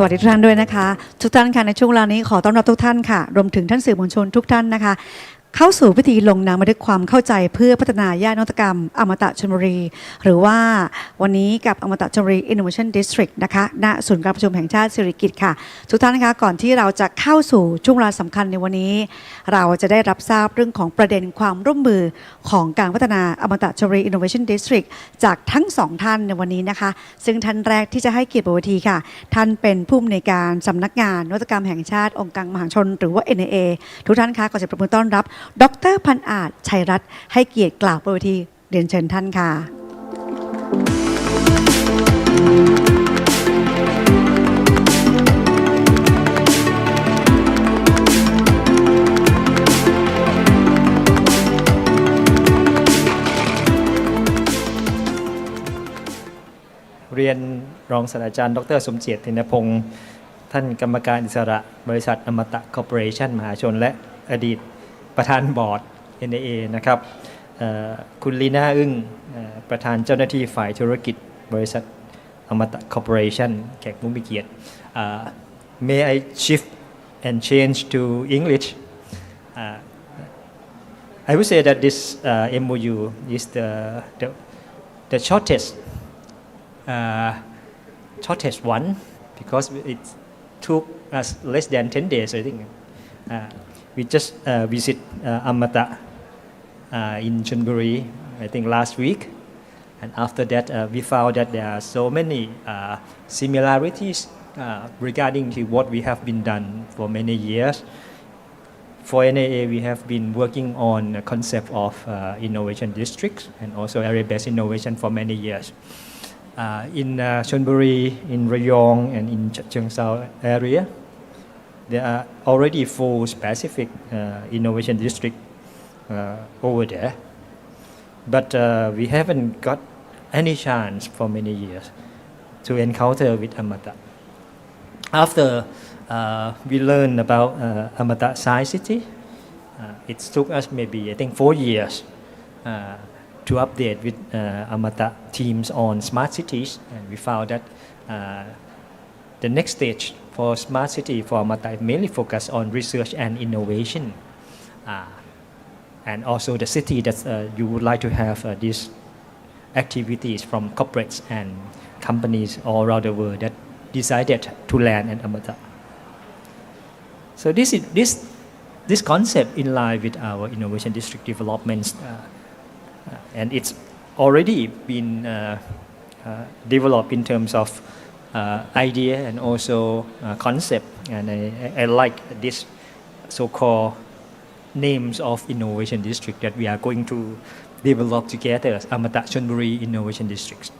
สวัสดีทุกท่านด้วยนะคะ ทุกท่านค่ะในช่วงเวลานี้ขอต้อนรับทุกท่านค่ะ รวมถึงท่านสื่อมวลชนทุกท่านนะคะ เข้าสู่พิธีลงนามบันทึกความเข้าใจเพื่อพัฒนาย่านนวัตกรรม อมตะชลบุรี หรือว่าวันนี้กับอมตะชลบุรี Innovation District นะคะณศูนย์การประชุมแห่งชาติสิริกิติ์ค่ะ ทุกท่านนะคะก่อนที่เราจะเข้าสู่ช่วงเวลาสำคัญในวันนี้ เราจะได้รับทราบเรื่องของประเด็นความร่วมมือของการพัฒนาอมตะชลบุรี Innovation District จากทั้งสองท่านในวันนี้นะคะ ซึ่งท่านแรกที่จะให้เกียรติบวทีค่ะ ท่านเป็นผู้อำนวยการสำนักงานนวัตกรรมแห่งชาติองค์การมหาชน หรือว่า NAA ทุกท่านคะขอเสียงปรบมือต้อนรับดรพันอาจชัยรัตน์ให้เกียรติกล่าวบนเวทีเรียนเชิญท่านค่ะ เรียนรองศาสตราจารย์ ดร สมเจตเทนพงศ์ท่านกรรมการอิสระบริษัทอมตะคอร์ปอเรชันมหาชน และอดีต ประธานบอร์ด NAA นะครับคุณลีน่าอึ้งประธานเจ้าหน้าที่ฝ่ายธุรกิจบริษัทอมตะคอร์ปอเรชันแขกผู้มีเกียรติ May I shift and change to English Uh, I would say that this uh, MOU is the, the, the shortest uh, shortest one because it took us less than 10 days, I think. Uh, we just uh, visit uh, Amata uh, in Chunburi, I think last week. And after that, uh, we found that there are so many uh, similarities uh, regarding to what we have been done for many years. For NAA, we have been working on the concept of uh, innovation districts and also area-based innovation for many years. Uh, in uh, Chonburi, in Rayong, and in Ch- area, there are already four specific uh, innovation district uh, over there. But uh, we haven't got any chance for many years to encounter with Amata. After uh, we learned about uh, Amata Science City, uh, it took us maybe I think four years to update with Amata teams on smart cities, and we found that the next stage for smart city for Amata mainly focus on research and innovation, uh, and also the city that uh, you would like to have uh, these activities from corporates and companies all around the world that decided to land in Amata. So this is this this concept in line with our innovation district developments, uh, uh, and it's already been uh, developed in terms of idea and also uh, concept. And I, I I like this so-called names of innovation district that we are going to develop together as Amata Chonburi Innovation Districts.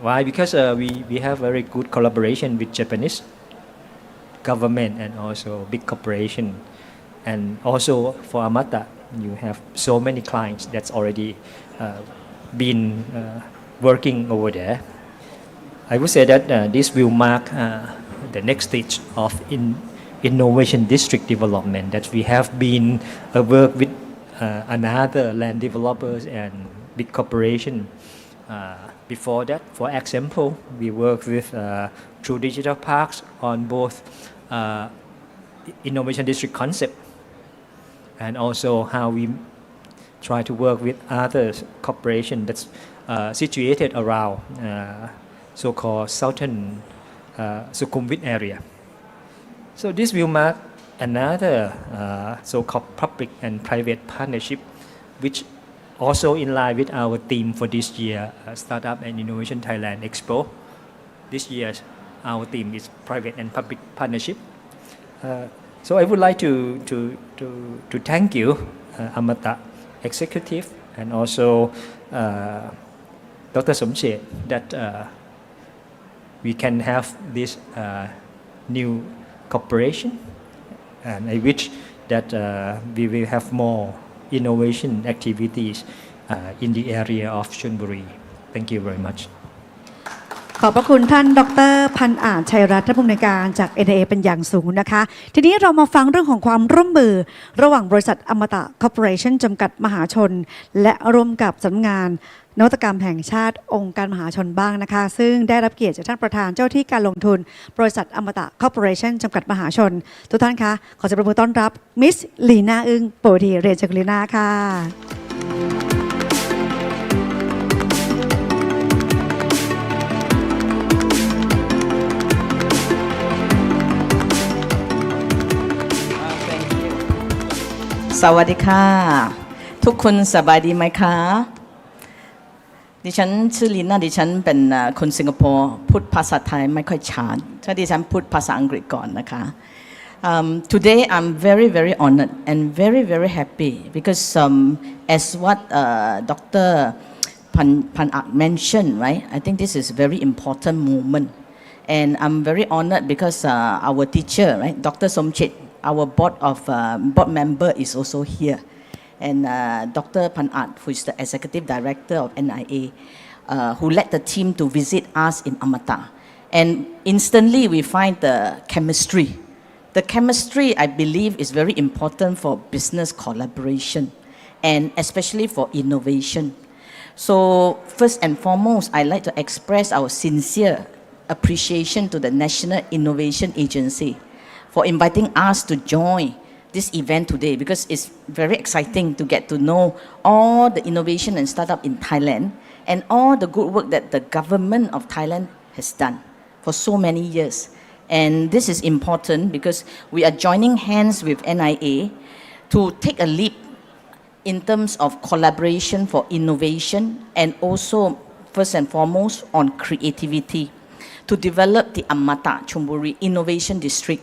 Why? Because uh, we, we have very good collaboration with Japanese government and also big corporation. And also for Amata, you have so many clients that's already uh, been uh, working over there. I would say that uh, this will mark uh, the next stage of in innovation district development that we have been uh, work with uh, another land developers and big corporation. Uh, before that, for example, we work with uh, True Digital Parks on both uh, innovation district concept and also how we try to work with other corporation that's uh, situated around uh, so-called southern uh, Sukhumvit area. So this will mark another uh, so-called public and private partnership, which also in line with our theme for this year, uh, Startup and Innovation Thailand Expo. This year, our theme is private and public partnership. Uh, so I would like to, to, to, to thank you, uh, Amata Executive, and also uh, Dr. Somchet, that uh, we can have this uh, new cooperation. And I wish that uh, we will have more innovation activities uh, in the area of Chunburi. Thank you very much. ขอบพระคุณท่านดรพันอาจชัยรัตน์ท่านผู้อำนวยการจาก NA เป็นอย่างสูงนะคะ ทีนี้เรามาฟังเรื่องของความร่วมมือ ระหว่างบริษัทอมตะคอร์ปอเรชั่นจำกัดมหาชน และร่วมกับสำนักงาน นวัตกรรมแห่งชาติองค์การมหาชนบ้างนะคะ ซึ่งได้รับเกียรติจากท่านประธานเจ้าที่การลงทุน บริษัทอมตะคอร์ปอเรชั่นจำกัดมหาชน ทุกท่านคะ ขอจะประมือต้อนรับมิสลีนาอึ้งโปรดีเรนจากลีนาค่ะสวัสดีค่ะ ทุกคนสบายดีไหมคะ ดิฉันชื่อลินนะดิฉันเป็นคนสิงคโปร์พูดภาษาไทยไม่ค่อยชัดถ้าดิฉันพูดภาษาอังกฤษก่อนนะคะ um, today I'm very very honored and very very happy because um, as what uh, Dr. Pan, Pan Ak mentioned right I think this is very important moment and I'm very honored because uh, our teacher right Dr. Somchit our board of uh, board member is also here and uh, Dr. Panat, who is the executive director of NIA, uh, who led the team to visit us in Amata. And instantly we find the chemistry. The chemistry, I believe, is very important for business collaboration and especially for innovation. So, first and foremost, I'd like to express our sincere appreciation to the National Innovation Agency for inviting us to join this event today because it's very exciting to get to know all the innovation and startup in Thailand and all the good work that the government of Thailand has done for so many years. And this is important because we are joining hands with NIA to take a leap in terms of collaboration for innovation and also, first and foremost, on creativity to develop the Amata Chumburi Innovation District.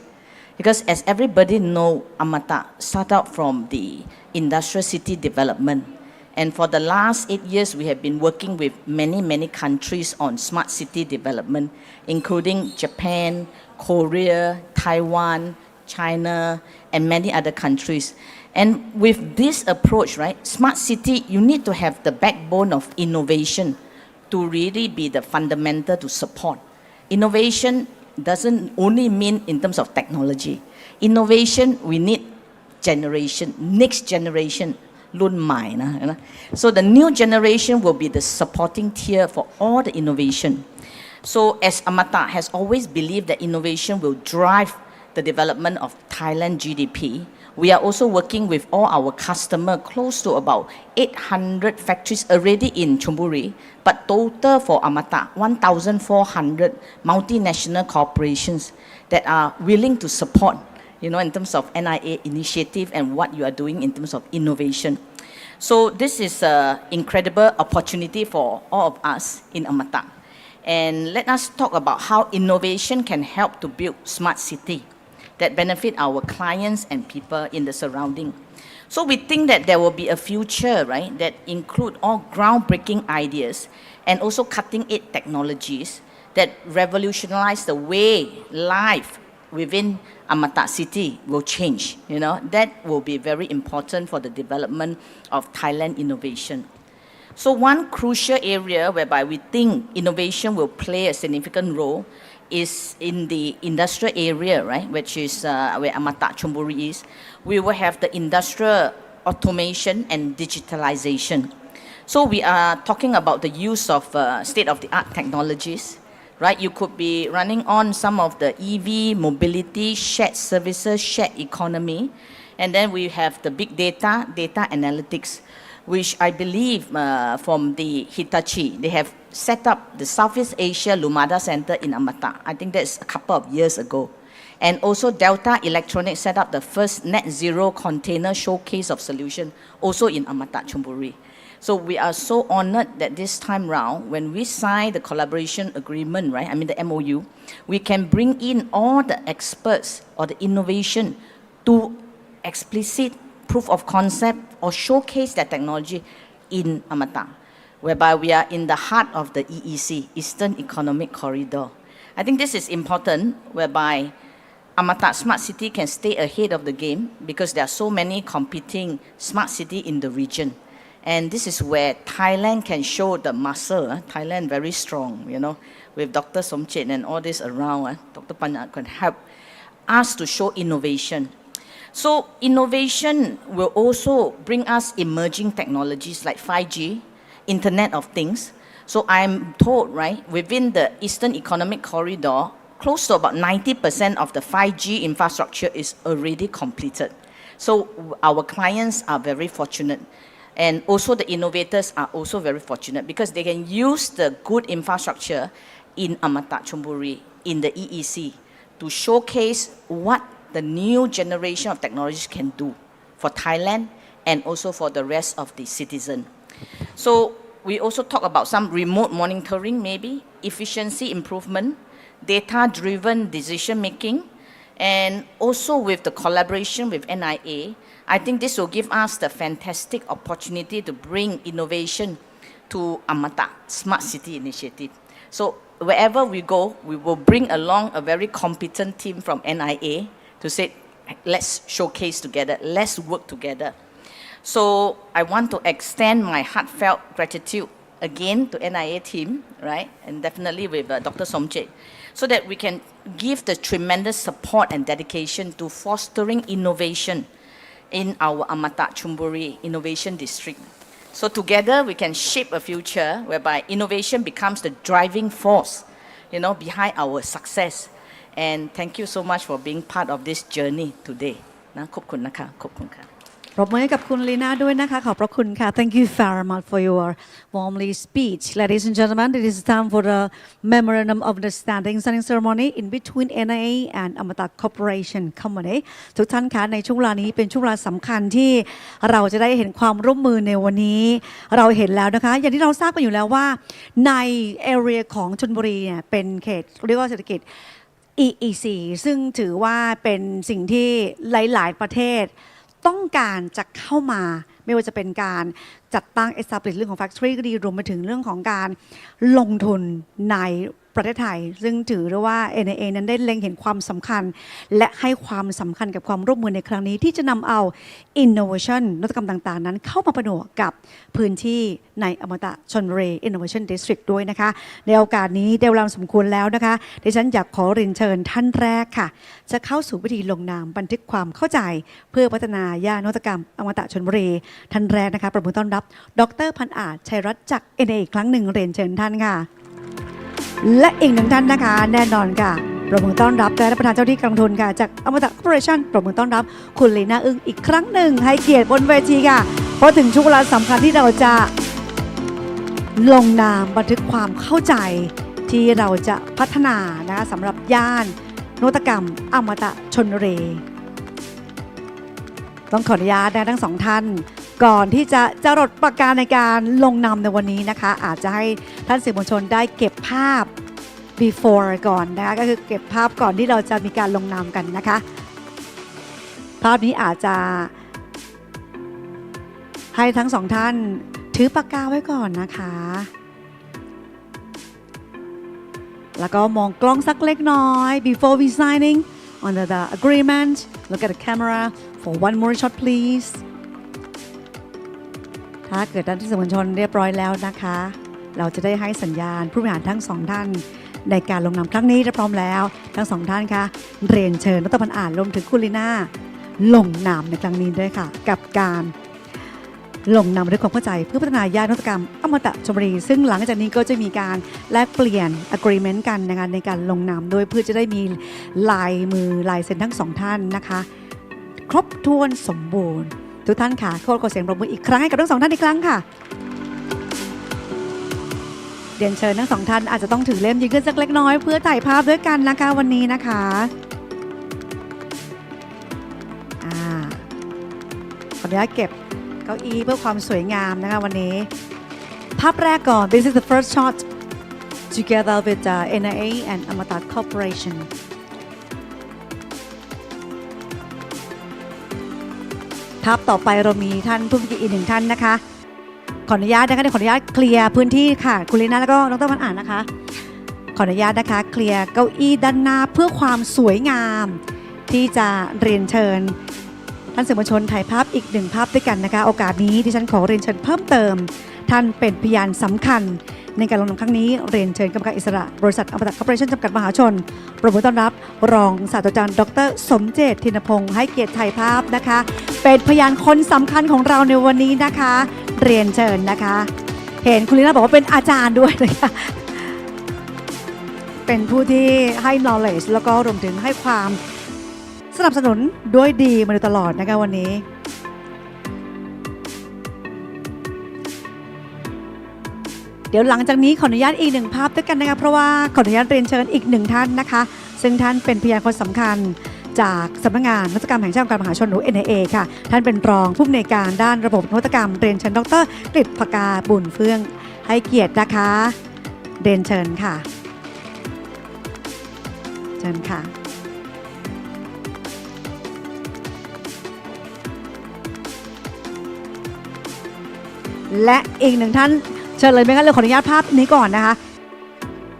Because as everybody know, Amata started from the industrial city development. And for the last eight years, we have been working with many, many countries on smart city development, including Japan, Korea, Taiwan, China, and many other countries. And with this approach, right, smart city, you need to have the backbone of innovation to really be the fundamental to support. Innovation doesn't only mean in terms of technology. Innovation, we need generation, next generation รุ่นใหม่นะนะ so the new generation will be the supporting tier for all the innovation so as Amata has always believed that innovation will drive the development of Thailand GDP we are also working with all our customer close to about 800 factories already in Chumburi but total for Amata 1,400 multinational corporations that are willing to support you know, in terms of NIA initiative and what you are doing in terms of innovation. So this is an incredible opportunity for all of us in Amata. And let us talk about how innovation can help to build smart city that benefit our clients and people in the surrounding. So we think that there will be a future, right, that include all groundbreaking ideas and also cutting-edge technologies that revolutionize the way life within Amata city will change. You know, that will be very important for the development of Thailand innovation. So one crucial area whereby we think innovation will play a significant role is in the industrial area, right, which is uh, where Amata Chumburi is. We will have the industrial automation and digitalization. So we are talking about the use of uh, state-of-the-art technologies, right? You could be running on some of the EV mobility, shared services, shared economy, and then we have the big data, data analytics, which I believe uh, from the Hitachi, they have set up the Southeast Asia Lumada Center in Amata. I think that's a couple of years ago. And also Delta Electronics set up the first net zero container showcase of solution also in Amata, Chumburi. So we are so honored that this time round, when we sign the collaboration agreement, right, I mean the MOU, we can bring in all the experts or the innovation to explicit proof of concept or showcase that technology in Amata, whereby we are in the heart of the EEC, Eastern Economic Corridor. I think this is important, whereby Amata Smart City can stay ahead of the game because there are so many competing smart city in the region. And this is where Thailand can show the muscle. ah. Thailand very strong, you know, with Dr. Somchit and all this around. ah, Dr. Panat can help us to show innovation. So innovation will also bring us emerging technologies like 5G, Internet of Things. So I'm told, right, within the Eastern Economic Corridor, close to about 90% of the 5G infrastructure is already completed. So our clients are very fortunate. And also the innovators are also very fortunate because they can use the good infrastructure in Amata Chumburi, in the EEC, to showcase what the new generation of technologies can do for Thailand and also for the rest of the citizen. So we also talk about some remote monitoring, maybe efficiency improvement, data-driven decision making, and also with the collaboration with NIA. I think this will give us the fantastic opportunity to bring innovation to Amata Smart City Initiative. So wherever we go, we will bring along a very competent team from NIA to say, let's showcase together, let's work together. So I want to extend my heartfelt gratitude again to NIA team, right, and definitely with uh, Dr. Somche, so that we can give the tremendous support and dedication to fostering innovation in our Amata Chumburi Innovation District. So together we can shape a future whereby innovation becomes the driving force, you know, behind our success. And thank you so much for being part of this journey today. นะขอบคุณนะคะขอบคุณค่ะปรบมือให้กับคุณลีน่าด้วยนะคะ ขอบพระคุณค่ะ Thank you very much for your warmly speech ladies and gentlemen it is time for the memorandum of understanding signing ceremony in between NIA and Amata Corporation Company ทุกท่านคะในช่วงเวลานี้เป็นช่วงเวลาสำคัญที่เราจะได้เห็นความร่วมมือในวันนี้ เราเห็นแล้วนะคะ อย่างที่เราทราบกันอยู่แล้วว่าใน area ของชลบุรีเนี่ยเป็นเขตเรียกว่าเศรษฐกิจ EEC ซึ่งถือว่าเป็นสิ่งที่หลาย ๆ ประเทศ ต้องการจะเข้ามา ไม่ว่าจะเป็นการจัดตั้ง establish เรื่องของ factory ก็ดีรวมไปถึงเรื่องของการลงทุนใน ประเทศไทย ซึ่งถือได้ว่า NAA นั้นได้เล็งเห็นความสำคัญ และให้ความสำคัญกับความร่วมมือในครั้งนี้ ที่จะนำเอา innovation นวัตกรรมต่างๆ นั้นเข้ามาประนวกกับพื้นที่ในอมตะชนบุรี Innovation District ด้วยนะคะ ในโอกาสนี้ได้เวลาสมควรแล้วนะคะดิฉันอยากขอเรียนเชิญท่านแรกค่ะ จะเข้าสู่พิธีลงนามบันทึกความเข้าใจ เพื่อพัฒนาย่านนวัตกรรมอมตะชนบุรีท่านแรกนะคะประมือต้อนรับ ดรพันอาจชัยรัตน์จากเอเอีกครั้งหนึ่งเรียนเชิญท่านค่ะ และอีกหนึ่งท่านนะคะ แน่นอนค่ะประมือต้อนรับและประธานเจ้าที่กองทุนค่ะ จากอมตะคอร์ปอเรชั่นประมือต้อนรับคุณลีน่าอึ้งอีกครั้งหนึ่งให้เกียรติบนเวทีค่ะ เพราะถึงช่วงเวลาสำคัญที่เราจะ ลงนามบันทึกความเข้าใจที่เราจะพัฒนานะคะสำหรับย่านนวัตกรรม อมตะชนบุรีต้องขออนุญาตนะทั้งสองท่าน ก่อนที่จะจะรดประการในการลงนามในวันนี้นะคะ อาจจะให้ท่านสื่อมวลชนได้เก็บภาพ before ก่อนนะคะก็คือเก็บภาพก่อนที่เราจะมีการลงนามกันนะคะ ภาพนี้อาจจะให้ทั้งสองท่านถือปากกาไว้ก่อนนะคะ แล้วก็มองกล้องสักเล็กน้อย before we signing on the, the agreement look at the camera for one more shot please ถ้าเกิดท่านที่สื่อมวลชนเรียบร้อยแล้วนะคะ เราจะได้ให้สัญญาณผู้บริหารทั้งสองท่าน ในการลงนามครั้งนี้ถ้าพร้อมแล้ว ทั้งสองท่านคะเรียนเชิญรัตพันอ่านรวมถึงคุณลีน่าลงนามในครั้งนี้ด้วยค่ะ กับการลงนำด้วยความเข้าใจเพื่อพัฒนายานนวัตกรรมอมตะชลบุรี ซึ่งหลังจากนี้ก็จะมีการแลกเปลี่ยน agreement กันนะคะในการลงนามด้วยเพื่อจะได้มีลายมือลายเซ็นทั้งสองท่านนะคะ ครบถ้วนสมบูรณ์ ทุกท่านค่ะขอขอเสียงปรบมืออีกครั้งให้กับทั้งสองท่านอีกครั้งค่ะเรียนเชิญทั้งสองท่านอาจจะต้องถือเล่มยืนขึ้นสักเล็กน้อยเพื่อถ่ายภาพด้วยกันนะคะวันนี้นะคะอ่าขออนุญาตเก็บเก้าอี้เพื่อความสวยงามนะคะวันนี้ ภาพแรกก่อน this is the first shot together with the NIA and Amata Corporation ภาพต่อไปเรามีท่านผู้มีเกียรติอีกหนึ่งท่านนะคะ ขออนุญาตนะคะเดี๋ยวขออนุญาตเคลียร์พื้นที่ค่ะ คุณลีน่าแล้วก็ดรมันอ่านนะคะ ขออนุญาตนะคะ เคลียร์เก้าอี้ด้านหน้าเพื่อความสวยงาม ที่จะเรียนเชิญ ท่านสื่อมวลชนถ่ายภาพอีกหนึ่งภาพด้วยกันนะคะ โอกาสนี้ที่ฉันขอเรียนเชิญเพิ่มเติม ท่านเป็นพยานสำคัญ ในการลงนามครั้งนี้เรียนเชิญกรรมการอิสระบริษัทอมตะคอร์ปอเรชั่นจำกัดมหาชนปรบมือต้อนรับ รองศาสตราจารย์ ดร สมเจตทินพงศ์ให้เกียรติถ่ายภาพนะคะ เป็นพยานคนสำคัญของเราในวันนี้นะคะ เรียนเชิญนะคะ เห็นคุณลีน่าบอกว่าเป็นอาจารย์ด้วยนะคะเป็นผู้ที่ให้ knowledge แล้วก็รวมถึงให้ความสนับสนุนด้วยดีมาโดยตลอดนะคะวันนี้ เดี๋ยวหลังจากนี้ขออนุญาตอีกหนึ่งภาพด้วยกันนะคะเพราะว่าขออนุญาตเรียนเชิญอีกหนึ่งท่านนะคะ ซึ่งท่านเป็นพยานคนสำคัญจากสำนักงานนวัตกรรมแห่งชาติการมหาชนหรือ NIA ค่ะ ท่านเป็นรองผู้อำนวยการด้านระบบนวัตกรรมเรียนเชิญดรกฤษภกาบุญเฟื่องให้เกียรตินะคะเรียนเชิญค่ะเชิญค่ะและอีกหนึ่งท่าน ชิญเลยไหมคะเราขออนุญาตภาพนี้ก่อนนะคะ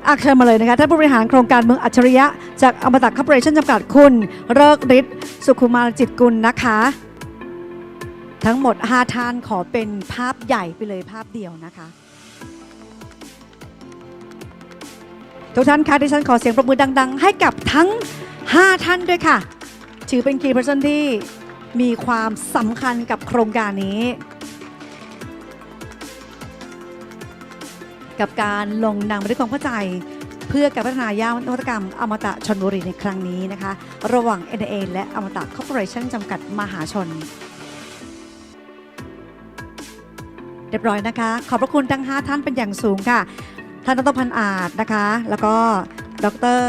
อักเชิญมาเลยนะคะท่านผู้บริหารโครงการเมืองอัจฉริยะ จากอมตะคอร์ปอเรชั่นจำกัดคุณเลิกฤทธิ์สุขุมารจิตกุลนะคะ ทั้งหมด5ท่านขอเป็นภาพใหญ่ไปเลยภาพเดียวนะคะ ทุกท่านคะที่ฉันขอเสียงปรบมือดัง ๆ ให้กับทั้ง 5 ท่านด้วยค่ะ ถือเป็นคีย์เพอร์ซนที่มีความสำคัญกับโครงการนี้ กับการลงนามบันทึกความเข้าใจ เพื่อการพัฒนาย่านวัตกรรม อมตะชนบุรีในครั้งนี้นะคะ ระหว่าง NA และอมตะคอร์ปอเรชั่นจำกัดมหาชน เรียบร้อยนะคะ ขอบพระคุณทั้ง 5 ท่านเป็นอย่างสูงค่ะ ท่านดรพันธ์อาจนะคะ แล้วก็ดร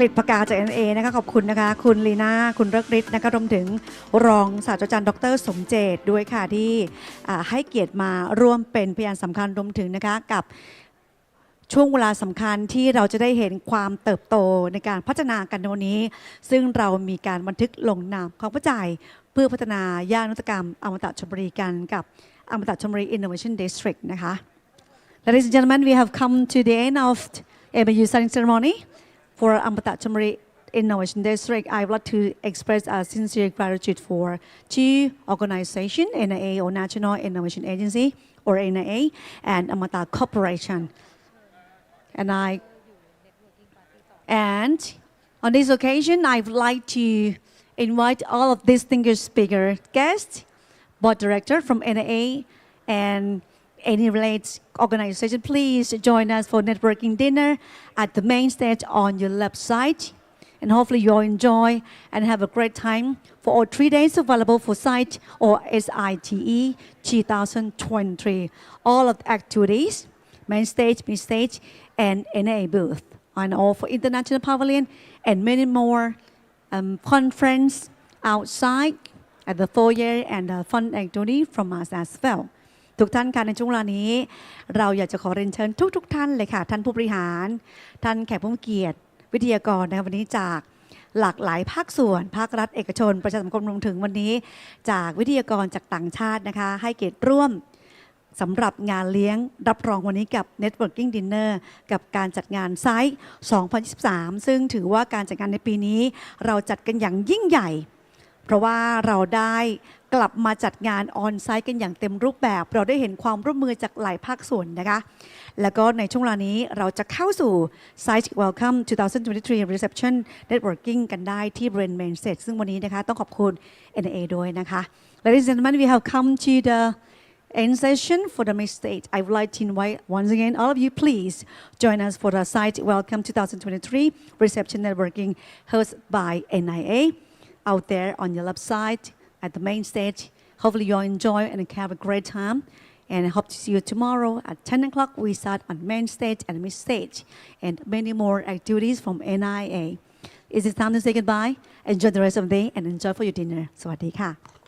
กฤษภกาจาก NA นะคะขอบคุณนะคะ คุณลีน่าคุณเลิกฤทธิ์นะคะรวมถึงรองศาสตราจารย์ดร สมเจตด้วยค่ะที่ให้เกียรติมาร่วมเป็นพยานสำคัญรวมถึงนะคะกับช่วงเวลาสำคัญที่เราจะได้เห็นความเติบโตในการพัฒนากันในวันนี้ ซึ่งเรามีการบันทึกลงนามความเข้าใจเพื่อพัฒนาย่านนวัตกรรมอมตะชลบุรีกันกับอมตะชลบุรี Innovation District นะคะ Ladies and gentlemen, we have come to the end of MAU signing ceremony for Amata Chamari Innovation District. I would like to express our sincere gratitude for two organizations, NIA or National Innovation Agency or NIA and Amata Corporation. And I and on this occasion, I would like to invite all of distinguished speaker guests, board director from NIA and any related organization, please join us for networking dinner at the main stage on your left side. And hopefully you'll enjoy and have a great time for all three days available for SITE or SITE 2023. All of the activities, main stage, mid stage, and NA booth. And all for International Pavilion and many more um, conference outside at the foyer and the fun activity from us as well. ทุกท่านค่ะในช่วงเวลานี้ เราอยากจะขอเรียนเชิญทุกๆทท่านเลยค่ะ ท่านผู้บริหาร ท่านแขกผู้มีเกียรติ วิทยากรนะคะวันนี้จากหลากหลายภาคส่วน ภาครัฐเอกชน ประชาสังคมรวมถึงวันนี้ จากวิทยากรจากต่างชาตินะคะ ให้เกียรติร่วมสำหรับงานเลี้ยงรับรองวันนี้กับ Networking Dinner กับการจัดงานไซต์ 2023 ซึ่งถือว่าการจัดงานในปีนี้ เราจัดกันอย่างยิ่งใหญ่ เพราะว่าเราได้ กลับมาจัดงานออนไซต์กันอย่างเต็มรูปแบบ เราได้เห็นความร่วมมือจากหลายภาคส่วนนะคะ แล้วก็ในช่วงเวลานี้เราจะเข้าสู่ Site Welcome 2023 Reception Networking กันได้ที่บริเวณ Main Stage ซึ่งวันนี้นะคะต้องขอบคุณ NA ด้วยนะคะ Ladies and gentlemen we have come to the end session for the main stage. I would like to invite once again all of you please join us for the Site Welcome 2023 Reception Networking hosted by NIA out there on your left side at the main stage. Hopefully you'll enjoy and have a great time. And I hope to see you tomorrow at 10 o'clock. We start on main stage and mid stage and many more activities from NIA. Is it time to say goodbye? Enjoy the rest of the day and enjoy for your dinner. สวัสดีค่ะ